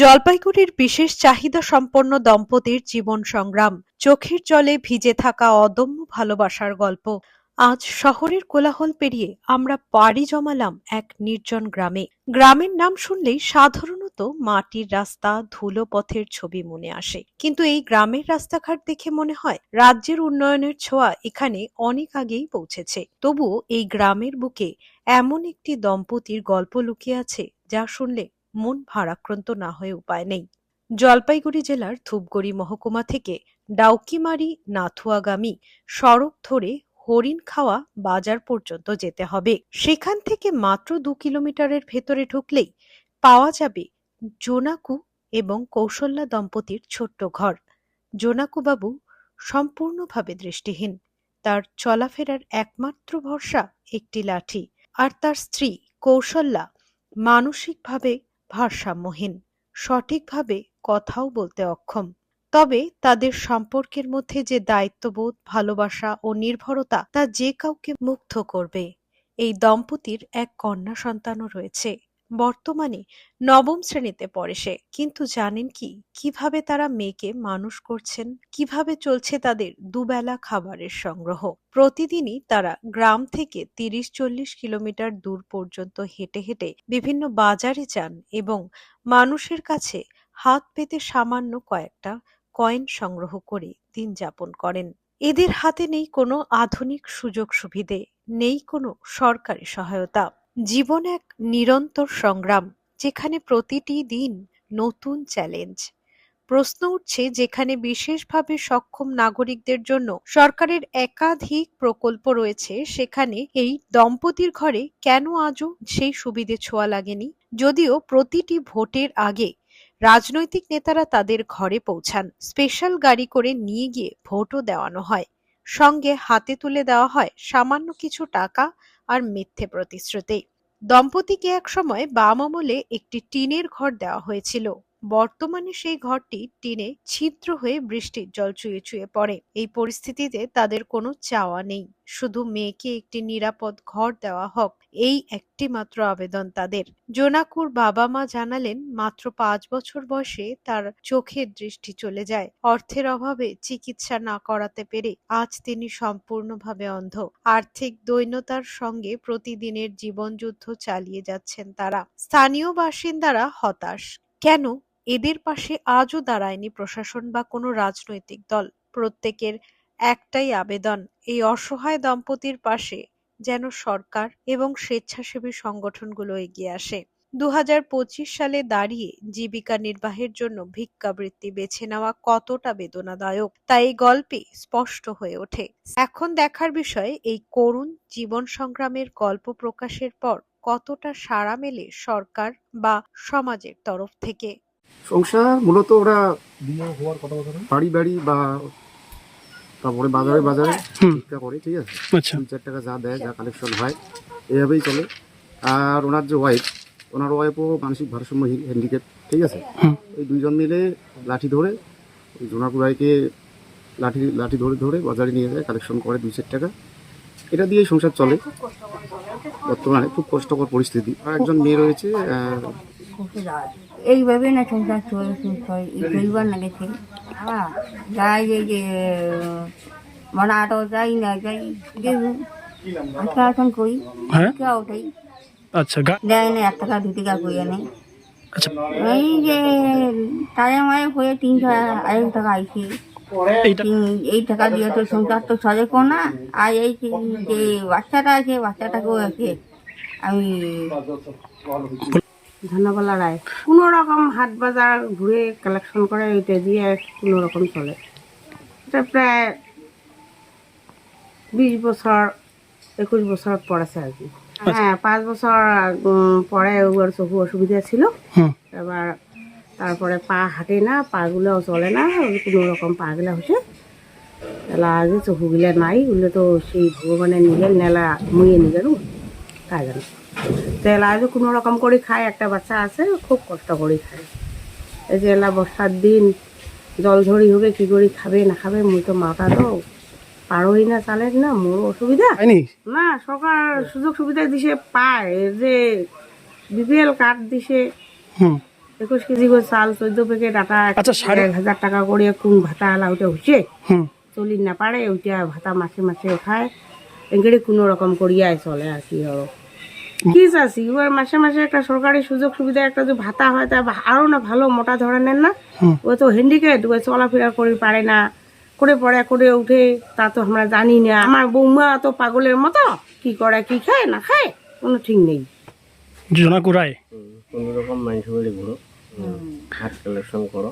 জলপাইগুড়ির বিশেষ চাহিদা সম্পন্ন দম্পতির জীবন সংগ্রাম, চোখের জলে ভিজে থাকা অদম্য ভালোবাসার গল্প। আজ শহরের কোলাহল পেরিয়ে আমরা পাড়ি জমালাম এক নির্জন গ্রামে। গ্রামের নাম শুনলেই সাধারণত মাটির রাস্তা, ধুলো পথের ছবি মনে আসে। কিন্তু এই গ্রামের রাস্তাঘাট দেখে মনে হয়, রাজ্যের উন্নয়নের ছোঁয়া এখানে অনেক আগেই পৌঁছেছে। তবুও এই গ্রামের বুকে এমন একটি দম্পতির গল্প লুকিয়ে আছে, যা শুনলে মন ভারাক্রান্ত না হয়ে উপায় নেই। জলপাইগুড়ি জেলার ধূপগুড়ি মহকুমা থেকে ডাউকিমারি নাথুয়াগামী সড়ক ধরে হরিণ খাওয়া বাজার পর্যন্ত যেতে হবে। সেখান থেকে মাত্র দু কিলোমিটারের ভেতরে ঢুকলেই পাওয়া যাবে জোনাকু এবং কৌশল্যা দম্পতির ছোট্ট ঘর। জোনাকু বাবু সম্পূর্ণভাবে দৃষ্টিহীন। তার চলাফেরার একমাত্র ভরসা একটি লাঠি। আর তার স্ত্রী কৌশল্যা মানসিকভাবে ভারসাম্যহীন। সঠিকভাবে কথাও বলতে অক্ষম। তবে তাদের সম্পর্কের মধ্যে যে দায়িত্ববোধ, ভালোবাসা ও নির্ভরতা, তা যে কাউকে মুগ্ধ করবে, এই দম্পতির এক কন্যা সন্তানও রয়েছে। বর্তমানে নবম শ্রেণীতে পড়ে সে। কিন্তু জানেন কি? কীভাবে তারা মেয়েকে মানুষ করছেন? কীভাবে চলছে তাদের দুবেলা খাবারের সংগ্রহ? প্রতিদিনই তারা গ্রাম থেকে তিরিশ চল্লিশ কিলোমিটার দূর পর্যন্ত হেঁটে হেঁটে বিভিন্ন বাজারে যান এবং মানুষের কাছে হাত পেতে সামান্য কয়েকটা কয়েন সংগ্রহ করে দিন যাপন করেন। এদের হাতে নেই কোনো আধুনিক সুযোগ সুবিধে, নেই কোনো সরকারি সহায়তা। জীবন এক নিরন্তর সংগ্রাম, যেখানে প্রতিটি দিন নতুন চ্যালেঞ্জ প্রশ্ন উঠছে যেখানে বিশেষভাবে সক্ষম নাগরিকদের জন্য সরকারের একাধিক প্রকল্প রয়েছে, সেখানে এই দম্পতির ঘরে কেন আজও সেই সুবিধে ছোঁয়া লাগেনি? যদিও প্রতিটি ভোটের আগে রাজনৈতিক নেতারা তাদের ঘরে পৌঁছান স্পেশাল গাড়ি করে নিয়ে গিয়ে ভোটও দেওয়ানো হয়। সঙ্গে হাতে তুলে দেওয়া হয় সামান্য কিছু টাকা আর মিথ্যে প্রতিশ্রুতি। দম্পতিকে এক সময় বাম আমলে একটি টিনের ঘর দেওয়া হয়েছিল। বর্তমানে সেই ঘরটি টিনে ছিদ্র হয়ে বৃষ্টির জল চুয়ে চুয়ে পড়ে। এই পরিস্থিতিতে তাদের কোনো চাওয়া নেই। শুধু মেয়েকে একটি নিরাপদ ঘর দেওয়া হোক, এই একটি মাত্র আবেদন তাদের। জোনাকুর বাবা মা জানালেন, মাত্র পাঁচ বছর বয়সে তার চোখের দৃষ্টি চলে যায়। অর্থের অভাবে চিকিৎসা না করাতে পেরে আজ তিনি সম্পূর্ণভাবে অন্ধ। আর্থিক দৈন্যতার সঙ্গে প্রতিদিনের জীবনযুদ্ধ চালিয়ে যাচ্ছেন তারা। স্থানীয় বাসিন্দারা হতাশ। কেন? এদের পাশে আজও দাঁড়ায়নি প্রশাসন বা কোনো রাজনৈতিক দল। প্রত্যেকের একটাই আবেদন, এই অসহায় দম্পতির পাশে যেন সরকার এবং স্বেচ্ছাসেবী সংগঠনগুলো এগিয়ে আসে। দুহাজার পঁচিশ সালে দাঁড়িয়ে জীবিকা নির্বাহের জন্য ভিক্ষাবৃত্তি বেছে নেওয়া কতটা বেদনাদায়ক, তা এই গল্পে স্পষ্ট হয়ে ওঠে। এখন দেখার বিষয়, এই করুণ জীবন সংগ্রামের গল্প প্রকাশের পর কতটা সাড়া মেলে সরকার বা সমাজের তরফ থেকে। সংসার মূলত ওরা বিয়ে হওয়ার কত বছর বাড়ি বাড়ি বা তারপরে বাজারে বাজারে। ভিক্ষা করে ঠিক আছে? আচ্ছা। তিন চার টাকা যা দেয় যা কালেকশন হয় এইভাবেই চলে। আর ওনার যে ওয়াইফ ওনার ওয়াইফও মানসিক ভারসাম্যহীন হ্যান্ডিক্যাপ ঠিক আছে। এই দুইজন মিলে লাঠি ধরে ওই জোনাকুড়াইকে লাঠি লাঠি ধরে ধরে বাজারে নিয়ে যায় কালেকশন করে দুই চার টাকা। এটা দিয়েই সংসার চলে। বর্তমানে খুব কষ্টকর পরিস্থিতি। আর একজন মেয়ে রয়েছে এইভাবে না সংসার চলে এই পরিবার না গেছে হ্যাঁ যাই যে মানে আটো যাই না যাই আজকে এখন কই? হ্যাঁ? কে ওঠাই আচ্ছা দেয় না এক টাকা দু টাকা কইয়া নেই আচ্ছা। এই যে টাইম মায়ে হয়ে তিনশো আড়াইশো টাকা আইছে। এই টাকা দিয়ে তো সংসার তো সজে কো না। আর এই যে বাচ্চাটা আছে বাচ্চাটাকেও আছে। আমি ধন্যবালা রায়। কোনো রকম হাট বাজার ঘুরে কালেকশন করে এটা দিয়ে কোনো রকম চলে। এটা প্রায় বিশ বছর একুশ বছর পড়েছে আর কি। হ্যাঁ পাঁচ বছর পরে ওর চকু অসুবিধা ছিল। এবার তারপরে পা হাঁটে না পাগুলোও চলে না কোনো রকম পাগুলো হচ্ছে। এলা আগে চকুগুলো নাই ওগুলো তো সেই ভগবানের নিলে নেলা মুইয়ে নিয়ে গেল। কাজ জানো? তেল আজও কোনো রকম করে খায় একটা বাচ্চা আছে খুব কষ্ট করে খায়। এই যে এলা বর্ষার দিন জল ঝড়ি হবে কি করে খাবে না খাবে মুই তো মাথা তো পারোই না চালের না মোর অসুবিধা? না সরকার সুযোগ সুবিধা দিছে পায়। যে বিপিএল কার্ড দিছে একুশ কেজি করে চাল চোদ্দ প্যাকেট আটা আচ্ছা, এক হাজার টাকা করে কোন ভাতা আলা ওটা হচ্ছে চলি না পারে ওইটা ভাতা মাসে মাসে খায় এগুলি কোনো রকম করিয়াই চলে আর কি আরও কি চাচ্ছি এবার মাসে মাসে একটা সরকারি সুযোগ সুবিধা একটা যদি ভাতা হয় তা আরও না ভালো মোটা ধরনের না? ও তো হ্যান্ডিক্যাপ ও চলাফেরা করে পারে না। করে পড়ে করে উঠে তা তো আমরা জানি না। আমার বৌমা তো পাগলের মতো কি করে কি খায় না খায়? কোনো ঠিক নেই। জোনাকুড়ায় কোনো রকম মাংস বাড়ি ঘুরো। হাট কালেকশন করো।